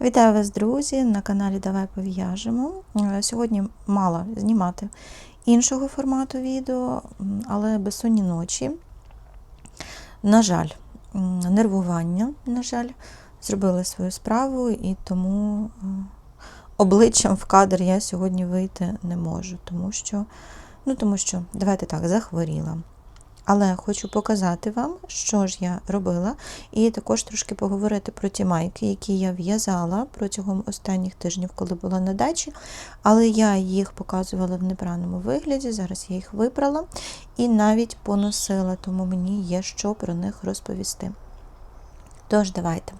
Вітаю вас, друзі, на каналі Давай пов'яжемо. Е, Сьогодні мала знімати іншого формату відео, але безсонні ночі. На жаль, нервування, на жаль, зробили свою справу, і тому е, обличчям в кадр я сьогодні вийти не можу, тому що, ну, тому що, давайте так, захворіла. Але хочу показати вам, що ж я робила, і також трошки поговорити про ті майки, які я в'язала протягом останніх тижнів, коли була на дачі. Але я їх показувала в непраному вигляді. Зараз я їх випрала і навіть поносила, тому мені є що про них розповісти. Тож, давайте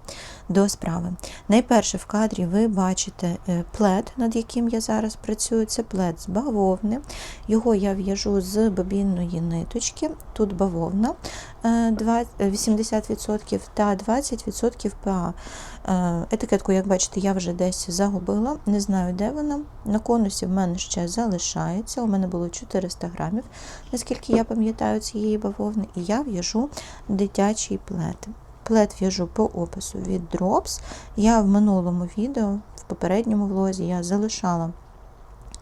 до справи. Найперше в кадрі ви бачите е, плед, над яким я зараз працюю. Це плед з бавовни. Його я в'яжу з бобінної ниточки. Тут бавовна е, два- е, 80% та 20% ПА. Е, Етикетку, як бачите, я вже десь загубила, не знаю, де вона. На конусі в мене ще залишається. У мене було 400 грамів, наскільки я пам'ятаю цієї бавовни, і я в'яжу дитячий плед. Плед в'яжу по опису від Drops. Я в минулому відео, в попередньому влозі, я залишала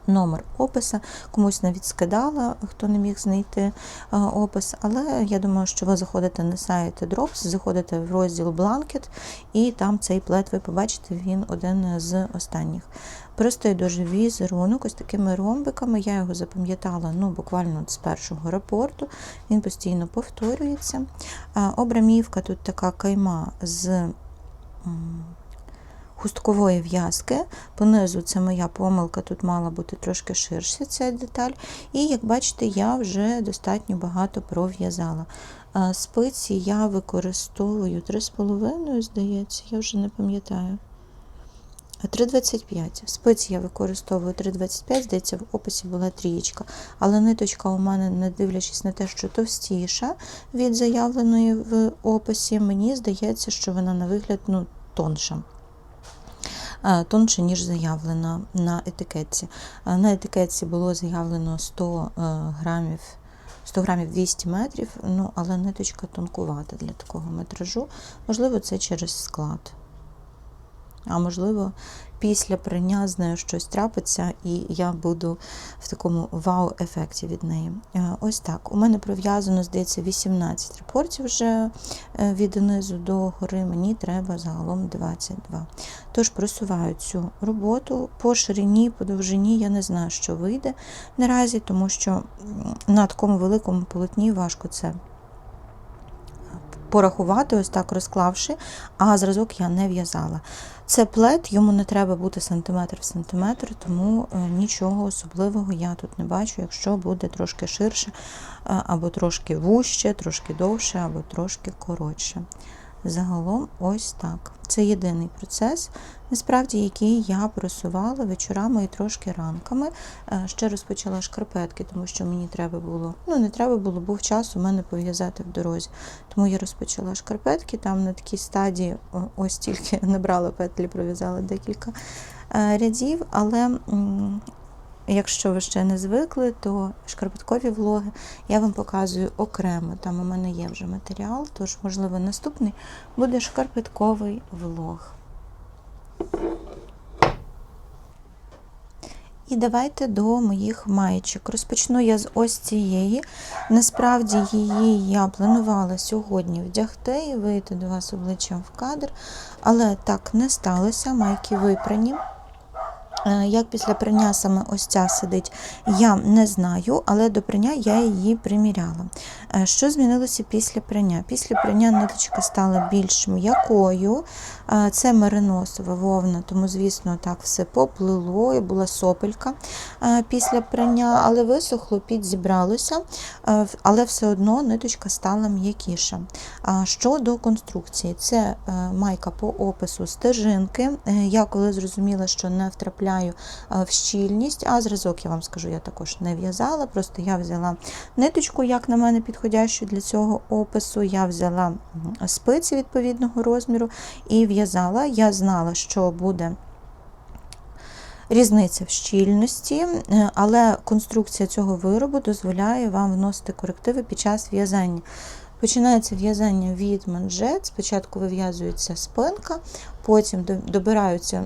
номер описа, комусь навіть скидала, хто не міг знайти е, опис. Але я думаю, що ви заходите на сайт Drops, заходите в розділ Blanket, і там цей плед ви побачите, він один з останніх. Простий дуже візерунок, ось такими ромбиками. Я його запам'ятала ну, буквально з першого рапорту, він постійно повторюється. Обрамівка тут така кайма з хусткової в'язки. Понизу це моя помилка, тут мала бути трошки ширша ця деталь. І, як бачите, я вже достатньо багато пров'язала. Спиці я використовую 3,5, здається, я вже не пам'ятаю. 3,25. Спиці я використовую 3,25, здається, в описі була трієчка. Але ниточка у мене, не дивлячись на те, що товстіша від заявленої в описі, мені здається, що вона на вигляд ну, тонша. Е, Тонше, ніж заявлена на етикетці. Е, На етикетці було заявлено 100 е, грамів. 100 грамів 200 метрів, ну, але ниточка тонкувата для такого метражу. Можливо, це через склад. А можливо, після прання з нею щось трапиться, і я буду в такому вау-ефекті від неї. Е, Ось так. У мене пров'язано, здається, 18 рапортів вже е, від низу до гори. Мені треба загалом 22. Тож просуваю цю роботу по ширині, по довжині. Я не знаю, що вийде наразі, тому що на такому великому полотні важко це порахувати, ось так розклавши, а зразок я не в'язала. Це плед, йому не треба бути сантиметр в сантиметр, тому е, нічого особливого я тут не бачу, якщо буде трошки ширше, е, або трошки вужче, трошки довше, або трошки коротше. Загалом ось так. Це єдиний процес, насправді, який я просувала вечорами і трошки ранками. Е, Ще розпочала шкарпетки, тому що мені треба було, ну не треба було, був час у мене пов'язати в дорозі. Тому я розпочала шкарпетки, там на такій стадії ось тільки набрала петлі, пров'язала декілька е, рядів, але Якщо ви ще не звикли, то шкарпеткові влоги я вам показую окремо. Там у мене є вже матеріал, тож, можливо, наступний буде шкарпетковий влог. І давайте до моїх маєчок. Розпочну я з ось цієї. Насправді її я планувала сьогодні вдягти і вийти до вас обличчям в кадр, але так не сталося. Майки випрані. Е, Як після прання саме ось ця сидить, я не знаю, але до прання я її приміряла. Е, Що змінилося після прання? Після прання ниточка стала більш м'якою. Е, Це мериносова вовна, тому, звісно, так все поплило, і була сопелька після прання, але висохло, підзібралося, але все одно ниточка стала м'якіша. Щодо конструкції, це майка по опису стежинки. Я коли зрозуміла, що не втрапляю е, в щільність, а зразок, я вам скажу, я також не в'язала, просто я взяла ниточку, як на мене підходящу для цього опису. Я взяла спиці відповідного розміру і в'язала. Я знала, що буде. Різниця в щільності, е, але конструкція цього виробу дозволяє вам вносити корективи під час в'язання. Починається в'язання від манжет. Спочатку вив'язується спинка, потім до- добираються,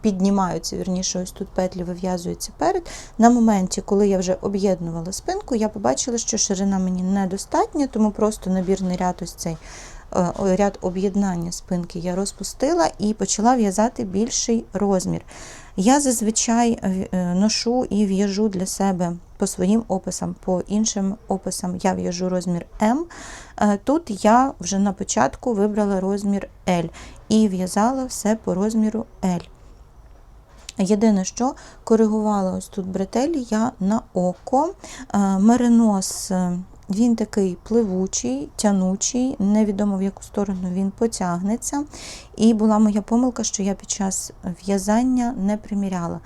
піднімаються, вірніше, ось тут петлі вив'язуються перед. На моменті, коли я вже об'єднувала спинку, я побачила, що ширина мені недостатня, тому просто набірний ряд ось цей е, ряд об'єднання спинки я розпустила і почала в'язати більший розмір. Я зазвичай е, е, ношу і в'яжу для себе по своїм описам, по іншим описам я в'яжу розмір М. Тут я вже на початку вибрала розмір L і в'язала все по розміру L. Єдине, що коригувала ось тут бретелі я на око. Е, Меринос е, він такий пливучий, тянучий, невідомо в яку сторону він потягнеться. І була моя помилка, що я під час в'язання не приміряла.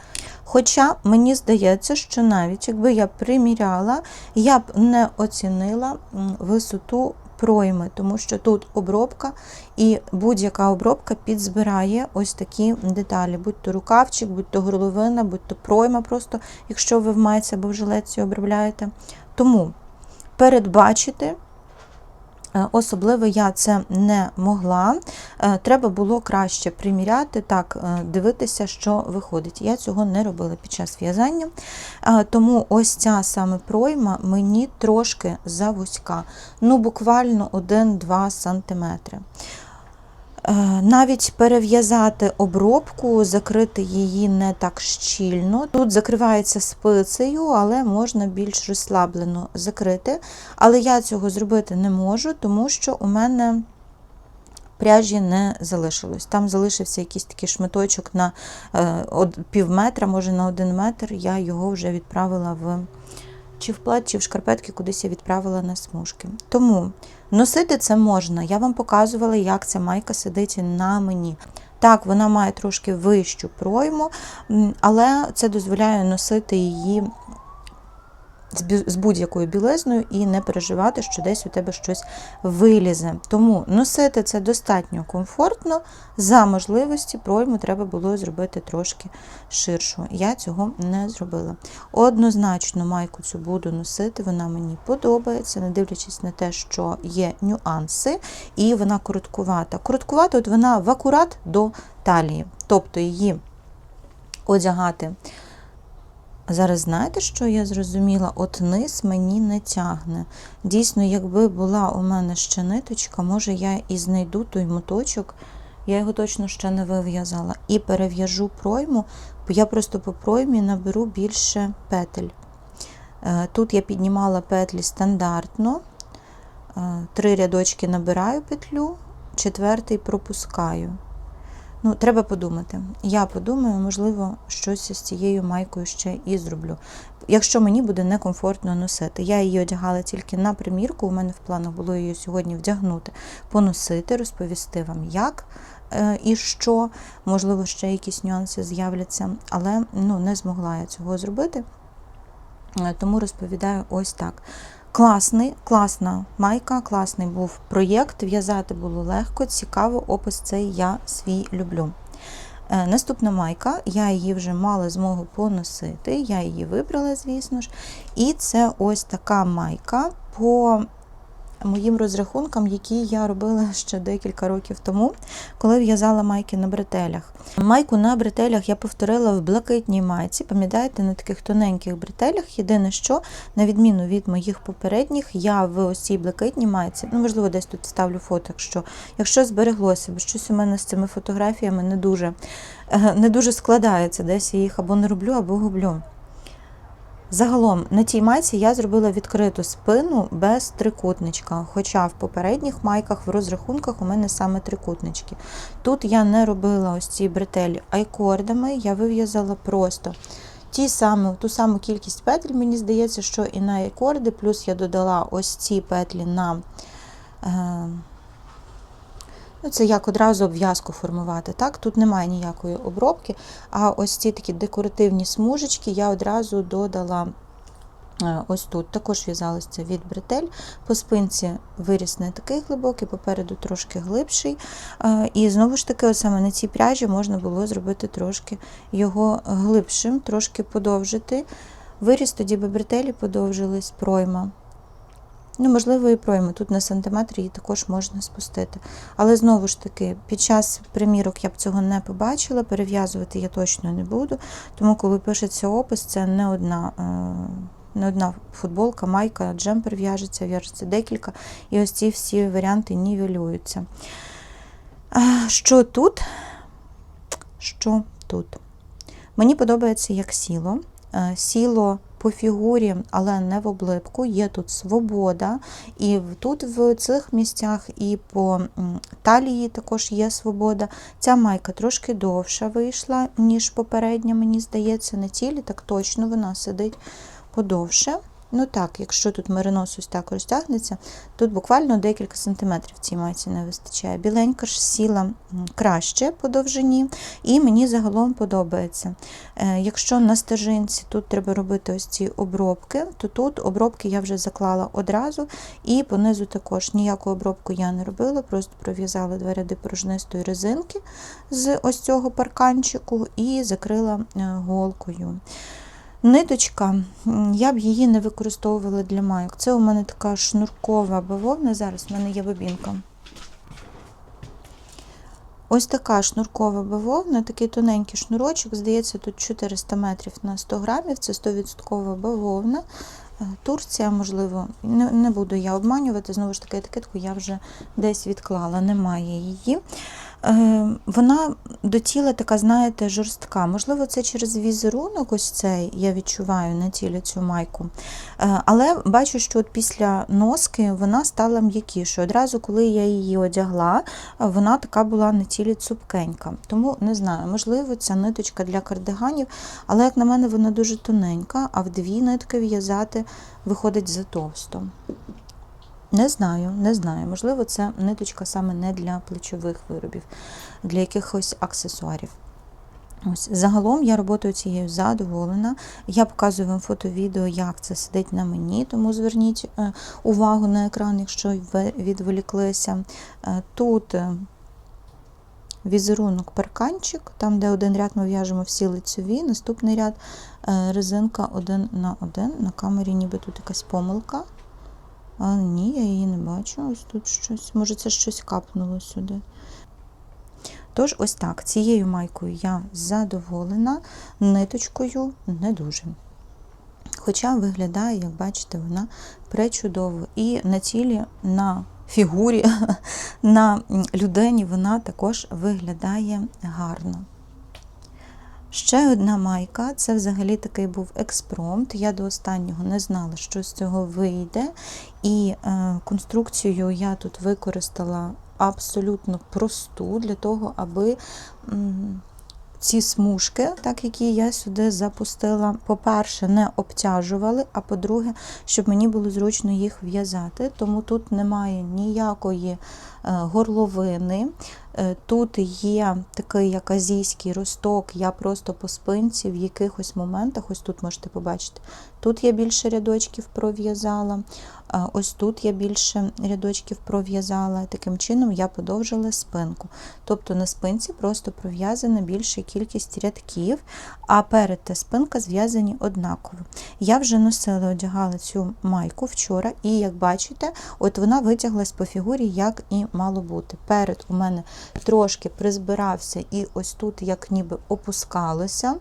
Хоча мені здається, що навіть якби я приміряла, я б не оцінила висоту пройми, тому що тут обробка, і будь-яка обробка підзбирає ось такі деталі, будь то рукавчик, будь то горловина, будь то пройма, просто якщо ви в майці або в жилетці обробляєте. Тому передбачити. Е, Особливо я це не могла. Е, Треба було краще приміряти, так, е, дивитися, що виходить. Я цього не робила під час в'язання. Тому ось ця саме пройма мені трошки завузька, ну буквально 1-2 см. Е, Навіть перев'язати обробку, закрити її не так щільно. Тут закривається спицею, але можна більш розслаблено закрити. Але я цього зробити не можу, тому що у мене пряжі не залишилось. Там залишився якийсь такий шматочок на е, пів метра, може на один метр. Я його вже відправила в чи в плат, чи в шкарпетки, кудись я відправила на смужки. Тому носити це можна. Я вам показувала, як ця майка сидить на мені. Так, вона має трошки вищу пройму, але це дозволяє носити її з будь-якою білизною і не переживати, що десь у тебе щось вилізе. Тому носити це достатньо комфортно. За можливості пройму треба було зробити трошки ширшу. Я цього не зробила. Однозначно майку цю буду носити, вона мені подобається, не дивлячись на те, що є нюанси, і вона короткувата. Короткувата, от вона в акурат до талії, тобто її одягати. Зараз знаєте, що я зрозуміла? От низ мені не тягне. Дійсно, якби була у мене ще ниточка, може я і знайду той моточок, я його точно ще не вив'язала. І перев'яжу пройму, бо я просто по проймі наберу більше петель. Е, Тут я піднімала петлі стандартно, Е, три рядочки набираю петлю, четвертий пропускаю. Ну, треба подумати. Я подумаю, можливо, щось з цією майкою ще і зроблю. Якщо мені буде некомфортно носити. Я її одягала тільки на примірку. У мене в планах було її сьогодні вдягнути, поносити, розповісти вам, як е, і що. Можливо, ще якісь нюанси з'являться, але ну, не змогла я цього зробити. Е, Тому розповідаю ось так. Класний, класна майка, класний був проєкт. В'язати було легко, цікаво, опис цей я свій люблю. Е, Наступна майка, я її вже мала змогу поносити, я її вибрала, звісно ж. І це ось така майка по моїм розрахункам, які я робила ще декілька років тому, коли в'язала майки на бретелях. Майку на бретелях я повторила в блакитній майці, пам'ятаєте, на таких тоненьких бретелях. Єдине, що, на відміну від моїх попередніх, я в ось цій блакитній майці, ну, можливо, десь тут ставлю фото, якщо, якщо збереглося, бо щось у мене з цими фотографіями не дуже, е, не дуже складається, десь я їх або не роблю, або гублю. Загалом на тій майці я зробила відкриту спину без трикутничка, хоча в попередніх майках в розрахунках у мене саме трикутнички. Тут я не робила ось ці бретелі айкордами, я вив'язала просто ті самі, ту саму кількість петель, мені здається, що і на айкорди, плюс я додала ось ці петлі на. Е, Ну, це як одразу обв'язку формувати. Так? Тут немає ніякої обробки, а ось ці такі декоративні смужечки я одразу додала е, ось тут. Також в'язалося від бретель. По спинці виріс не такий глибокий, попереду трошки глибший. Е, І знову ж таки, саме на цій пряжі можна було зробити трошки його глибшим, трошки подовжити. Виріс тоді би бретелі подовжились пройма. Ну, можливо, і пройми. Тут на сантиметр її також можна спустити. Але знову ж таки, під час примірок я б цього не побачила, перев'язувати я точно не буду. Тому, коли пишеться опис, це не одна. е, Не одна футболка, майка, джемпер в'яжеться, в'яжеться декілька, і ось ці всі варіанти нівелюються. Що тут? Що тут? Мені подобається як сіло. Е, Сіло по фігурі, але не в облипку. Є тут свобода. І тут в цих місцях, і по талії також є свобода. Ця майка трошки довша вийшла, ніж попередня, мені здається, на тілі, так точно вона сидить подовше. Ну так, якщо тут меринос ось так розтягнеться, тут буквально декілька сантиметрів цій майці не вистачає. Біленька ж сіла краще по довжині, і мені загалом подобається. Е, Якщо на стежинці тут треба робити ось ці обробки, то тут обробки я вже заклала одразу, і понизу також ніяку обробку я не робила, просто пров'язала два ряди порожнистої резинки з ось цього парканчику і закрила е, голкою. Ниточка, я б її не використовувала для майок. Це у мене така шнуркова бавовна. Зараз в мене є бобінка. Ось така шнуркова бавовна, такий тоненький шнурочок, здається, тут 400 метрів на 100 грамів, це 100% бавовна. Е, Турція, можливо, не, не буду я обманювати, знову ж таки, етикетку я вже десь відклала, немає її. Е, Вона до тіла така, знаєте, жорстка. Можливо, це через візерунок, ось цей я відчуваю на тілі цю майку. Е, Але бачу, що от після носки вона стала м'якішою. Одразу, коли я її одягла, вона така була на тілі цупкенька. Тому не знаю, можливо, ця ниточка для кардиганів, але, як на мене, вона дуже тоненька, а в дві нитки в'язати виходить затовсто. Не знаю, не знаю. Можливо, це ниточка саме не для плечових виробів, для якихось аксесуарів. Ось загалом я роботою цією задоволена. Я показую вам фото-відео, як це сидить на мені, тому зверніть е, увагу на екран, якщо ви відволіклися. Е, Тут е, візерунок парканчик, там, де один ряд ми в'яжемо всі лицеві, наступний ряд резинка один на один. На камері ніби тут якась помилка. Але ні, я її не бачу. Ось тут щось. Може, це щось капнуло сюди. Тож, ось так, цією майкою я задоволена, ниточкою не дуже. Хоча виглядає, як бачите, вона пречудово. І на тілі, на фігурі, на людині вона також виглядає гарно. Ще одна майка, це взагалі такий був експромт. Я до останнього не знала, що з цього вийде. І е, конструкцію я тут використала абсолютно просту для того, аби м, ці смужки, так які я сюди запустила, по-перше, не обтяжували, а по-друге, щоб мені було зручно їх в'язати. Тому тут немає ніякої е, горловини. Е, Тут є такий як азійський росток, я просто по спинці в якихось моментах, ось тут можете побачити, тут я більше рядочків пров'язала, ось тут я більше рядочків пров'язала. Таким чином я подовжила спинку. Тобто на спинці просто пров'язана більша кількість рядків, а перед та спинка зв'язані однаково. Я вже носила, одягала цю майку вчора, і як бачите, от вона витяглась по фігурі, як і мало бути. Перед у мене трошки призбирався, і ось тут як ніби опускалося.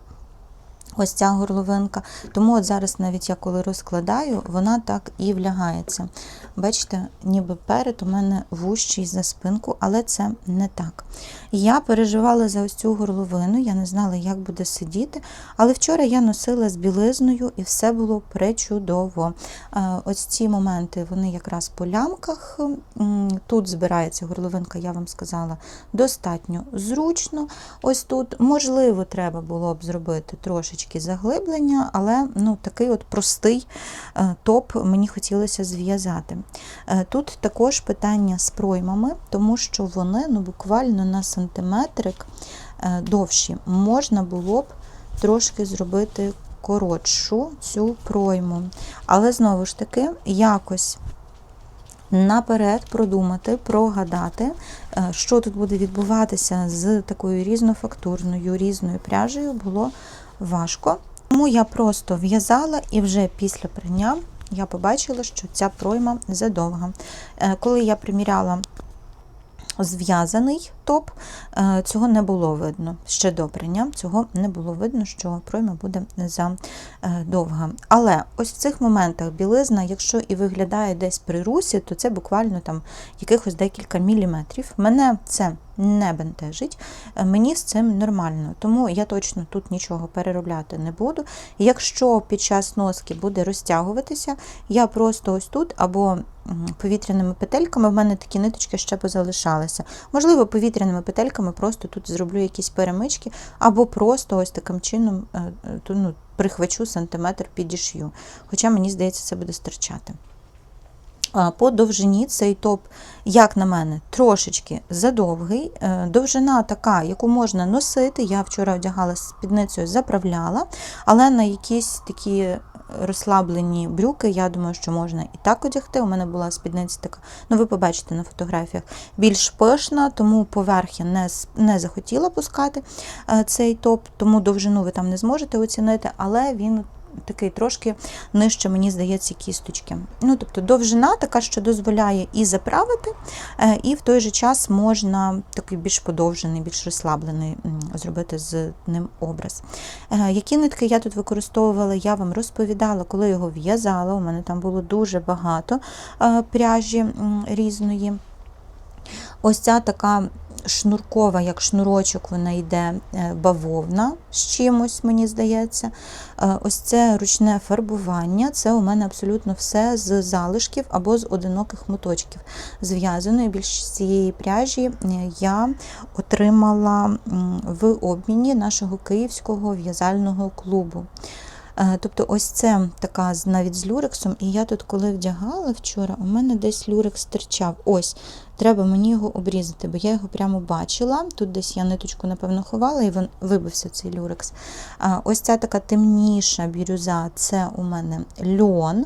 Ось ця горловинка. Тому от зараз, навіть я коли розкладаю, вона так і влягається. Бачите, ніби перед у мене вущий за спинку, але це не так. Я переживала за ось цю горловину, я не знала, як буде сидіти. Але вчора я носила з білизною і все було пречудово. Е, Ось ці моменти, вони якраз по лямках. Тут збирається горловинка, я вам сказала, достатньо зручно. Ось тут, можливо, треба було б зробити трошечки заглиблення, але ну, такий от простий е, топ мені хотілося зв'язати. Е, Тут також питання з проймами, тому що вони ну, буквально на сантиметрик е, довші. Можна було б трошки зробити коротшу цю пройму. Але знову ж таки, якось наперед продумати, прогадати, е, що тут буде відбуватися з такою різнофактурною, різною пряжею, було важко. Тому я просто в'язала і вже після прання я побачила, що ця пройма задовга. Е, Коли я приміряла зв'язаний топ, е, цього не було видно. Ще до прийня цього не було видно, що пройма буде задовга. Але ось в цих моментах білизна, якщо і виглядає десь при русі, то це буквально там якихось декілька міліметрів. Мене це не бентежить, е, мені з цим нормально, тому я точно тут нічого переробляти не буду. Якщо під час носки буде розтягуватися, я просто ось тут або повітряними петельками, в мене такі ниточки ще позалишалися. Можливо, повітряними петельками просто тут зроблю якісь перемички, або просто ось таким чином е, е, ну, прихвачу сантиметр підішью. Хоча мені здається, це буде стирчати. По довжині цей топ, як на мене, трошечки задовгий. Е, Довжина така, яку можна носити. Я вчора одягала спідницею, заправляла, але на якісь такі розслаблені брюки, я думаю, що можна і так одягти. У мене була спідниця така, ну ви побачите на фотографіях, більш пишна, тому поверх я не, не захотіла пускати е, цей топ, тому довжину ви там не зможете оцінити, але він такий трошки нижче, мені здається, кісточки. Ну, тобто довжина така, що дозволяє і заправити, е, і в той же час можна такий більш подовжений, більш розслаблений зробити з ним образ. Е, Які нитки я тут використовувала, я вам розповідала, коли його в'язала. У мене там було дуже багато е, пряжі різної. Ось ця така шнуркова, як шнурочок, вона йде е, бавовна з чимось, мені здається. Е, Ось це ручне фарбування. Це у мене абсолютно все з залишків або з одиноких моточків. Зв'язаної більшість цієї пряжі е, я отримала в обміні нашого київського в'язального клубу. Тобто, ось це така навіть з люрексом. І я тут, коли вдягала вчора, у мене десь люрекс стирчав. Ось, треба мені його обрізати, бо я його прямо бачила. Тут десь я ниточку, напевно, ховала, і він вибився цей люрекс. Ось ця така темніша бірюза це у мене льон.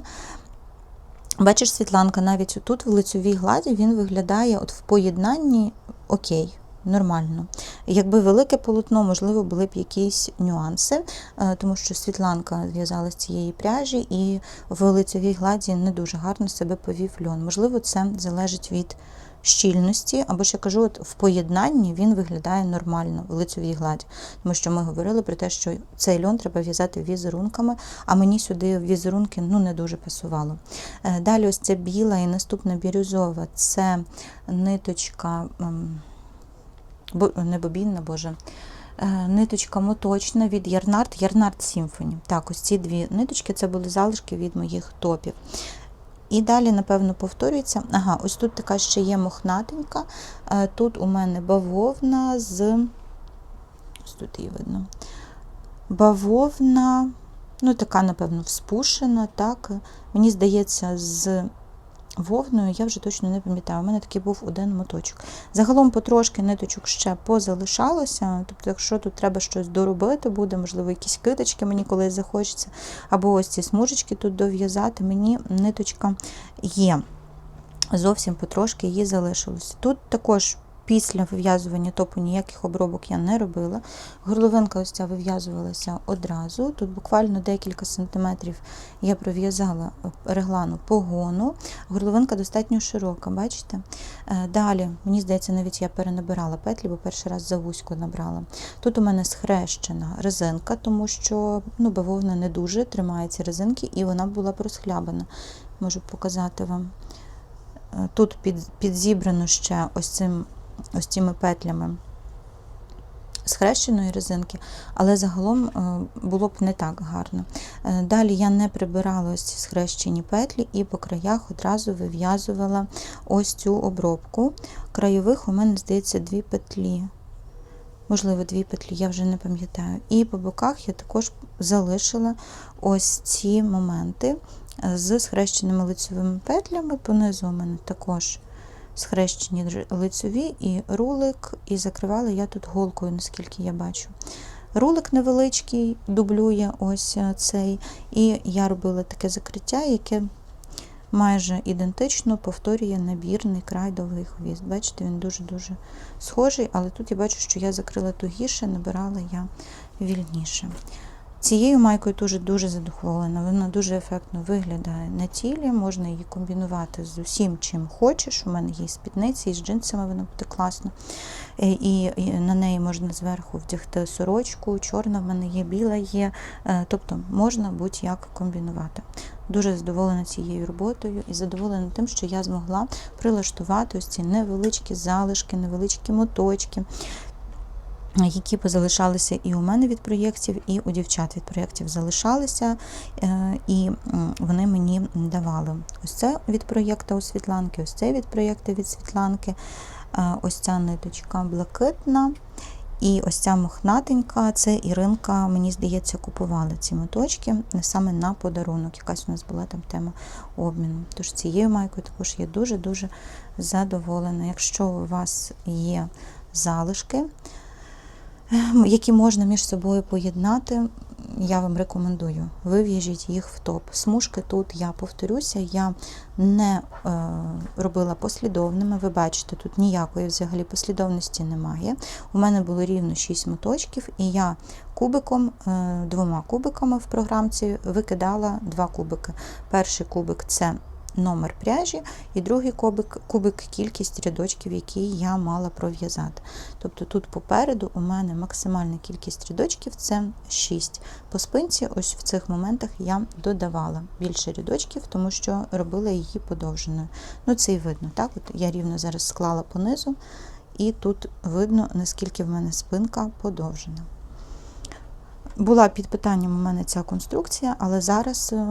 Бачиш, Світланка, навіть тут в лицьовій гладі він виглядає от в поєднанні окей. Нормально. Якби велике полотно, можливо, були б якісь нюанси, е, тому що Світланка зв'язала з цієї пряжі, і в лицевій гладі не дуже гарно себе повів льон. Можливо, це залежить від щільності, або ж я кажу, от в поєднанні він виглядає нормально в лицевій гладі. Тому що ми говорили про те, що цей льон треба в'язати візерунками, а мені сюди візерунки ну, не дуже пасувало. Е, Далі ось ця біла і наступна бірюзова це ниточка. ем, не бобінна, боже. е, Ниточка моточна від Ярнард, Ярнард Symphony. Так, ось ці дві ниточки це були залишки від моїх топів. І далі, напевно, повторюється. Ага, ось тут така ще є мохнатенька. Е, Тут у мене бавовна з. Ось тут її видно. Бавовна, ну, така, напевно, вспушена, так. Мені здається, з вовною, я вже точно не пам'ятаю. У мене такий був один моточок. Загалом потрошки ниточок ще позалишалося. Тобто, якщо тут треба щось доробити, буде, можливо, якісь киточки мені колись захочеться, або ось ці смужечки тут дов'язати, мені ниточка є. Зовсім потрошки її залишилось. Тут також після вив'язування топу ніяких обробок я не робила. Горловинка ось ця вив'язувалася одразу. Тут буквально декілька сантиметрів я пров'язала реглану погону. Горловинка достатньо широка, бачите? Е, Далі, мені здається, навіть я перенабирала петлі, бо перший раз за вузько набрала. Тут у мене схрещена резинка, тому що ну, бавовна не дуже тримає ці резинки, і вона була розхлябана. Можу показати вам. Е, Тут під, підзібрано ще ось, цим, ось цими петлями схрещеної резинки, але загалом е, було б не так гарно. Е, Далі я не прибирала ось ці схрещені петлі і по краях одразу вив'язувала ось цю обробку. Краєвих у мене, здається, дві петлі. Можливо, дві петлі, я вже не пам'ятаю. І по боках я також залишила ось ці моменти е, з схрещеними лицевими петлями. Понизу у мене також схрещені лицеві і рулик, і закривала я тут голкою, наскільки я бачу. Рулик невеличкий дублює ось е, цей, і я робила таке закриття, яке майже ідентично повторює набірний край довгий хвіст. Бачите, він дуже-дуже схожий, але тут я бачу, що я закрила тугіше, набирала я вільніше. Цією майкою дуже дуже задоволена. Вона дуже ефектно виглядає на тілі. Можна її комбінувати з усім, чим хочеш. У мене є спідниці, і з джинсами вона буде класно. Е, І, і на неї можна зверху вдягти сорочку, чорна в мене є, біла є. Е, Тобто можна будь-як комбінувати. Дуже задоволена цією роботою і задоволена тим, що я змогла прилаштувати ось ці невеличкі залишки, невеличкі моточки, які позалишалися і у мене від проєктів, і у дівчат від проєктів залишалися, е, і вони мені давали. Ось це від проєкту у Світланки, ось це від проєкту від Світланки, е, ось ця ниточка блакитна. І ось ця мохнатенька, це Іринка, мені здається, купувала ці моточки саме на подарунок. Якась у нас була там тема обміну. Тож цією майкою також я дуже-дуже задоволена. Якщо у вас є залишки, які можна між собою поєднати, я вам рекомендую. Вив'яжіть їх в топ. Смужки тут, я повторюся, я не е, робила послідовними. Ви бачите, тут ніякої взагалі послідовності немає. У мене було рівно 6 моточків, і я кубиком, е, двома кубиками в програмці викидала два кубики. Перший кубик це номер пряжі, і другий кубик, кубик кількість рядочків, які я мала пров'язати. Тобто тут попереду у мене максимальна кількість рядочків це 6. По спинці, ось в цих моментах я додавала більше рядочків, тому що робила її подовженою. Ну, це і видно. так? От Я рівно зараз склала понизу, і тут видно, наскільки в мене спинка подовжена. Була під питанням у мене ця конструкція, але зараз, е,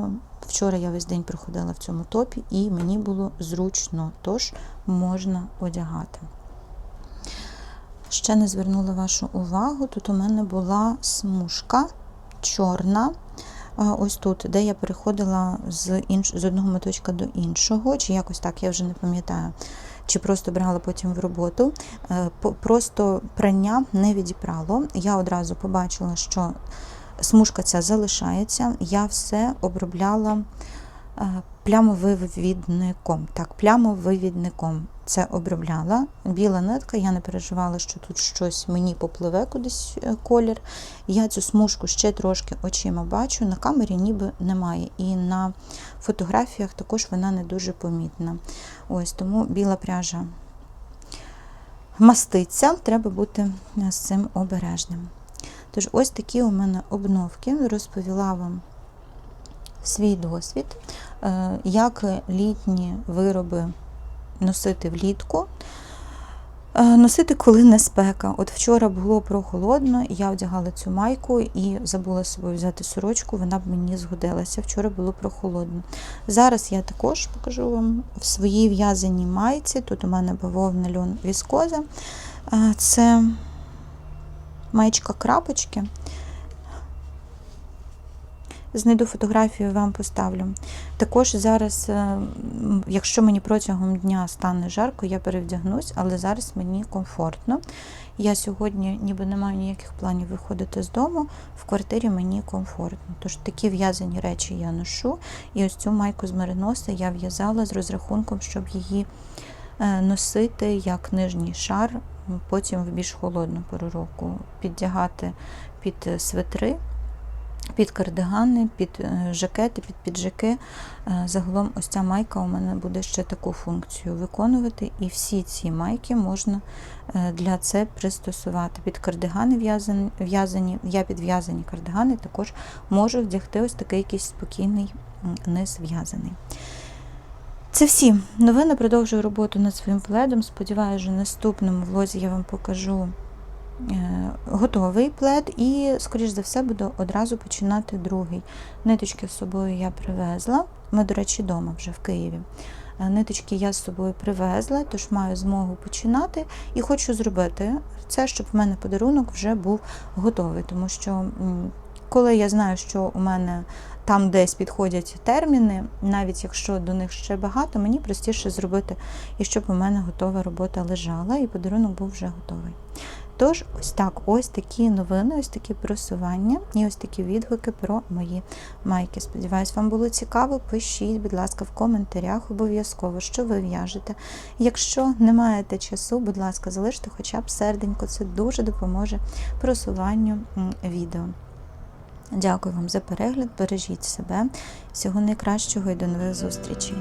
вчора я весь день проходила в цьому топі, і мені було зручно, тож можна одягати. Ще не звернула вашу увагу, тут у мене була смужка чорна. Ось тут, де я переходила з інш... з одного моточка до іншого, чи якось так, я вже не пам'ятаю, чи просто брала потім в роботу. Е, Просто прання не відібрало. Я одразу побачила, що смужка ця залишається. Я все обробляла е, плямовивідником. Так, плямовивідником це обробляла. Біла нитка, я не переживала, що тут щось мені попливе кудись е, колір. Я цю смужку ще трошки очима бачу. На камері ніби немає. І на фотографіях також вона не дуже помітна. Ось тому біла пряжа маститься, треба бути е, з цим обережним. Тож, ось такі у мене обновки. Розповіла вам свій досвід, е, як літні вироби носити влітку. Е, Носити, коли не спека. От вчора було прохолодно, я одягала цю майку і забула з собою взяти сорочку, вона б мені згодилася. Вчора було прохолодно. Зараз я також покажу вам в своїй в'язаній майці. Тут у мене бавовна льон віскоза. Е, Це маєчка крапочки. Знайду фотографію, вам поставлю. Також зараз, е, якщо мені протягом дня стане жарко, я перевдягнусь, але зараз мені комфортно. Я сьогодні ніби не маю ніяких планів виходити з дому, в квартирі мені комфортно. Тож такі в'язані речі я ношу. І ось цю майку з мериноса я в'язала з розрахунком, щоб її е, носити як нижній шар, потім в більш холодну пору року піддягати під свитри під кардигани, під е, жакети, під піджаки. Е, Загалом ось ця майка у мене буде ще таку функцію виконувати, і всі ці майки можна е, для це пристосувати. Під кардигани в'язані, в'язані, я під в'язані кардигани також можу вдягти ось такий якийсь спокійний низ в'язаний. Це всі новини. Продовжую роботу над своїм пледом. Сподіваюся, що в наступному влозі я вам покажу е, готовий плед і, скоріш за все, буду одразу починати другий. Ниточки з собою я привезла. Ми, до речі, вдома вже в Києві. Е, Ниточки я з собою привезла, тож маю змогу починати і хочу зробити це, щоб в мене подарунок вже був готовий. Тому що, коли я знаю, що у мене там десь підходять терміни, навіть якщо до них ще багато, мені простіше зробити, і щоб у мене готова робота лежала, і подарунок був вже готовий. Тож, ось так, ось такі новини, ось такі просування і ось такі відгуки про мої майки. Сподіваюсь, вам було цікаво. Пишіть, будь ласка, в коментарях обов'язково, що ви в'яжете. Якщо не маєте часу, будь ласка, залиште хоча б серденько, це дуже допоможе просуванню відео. Дякую вам за перегляд, бережіть себе. Всього найкращого і до нових зустрічей.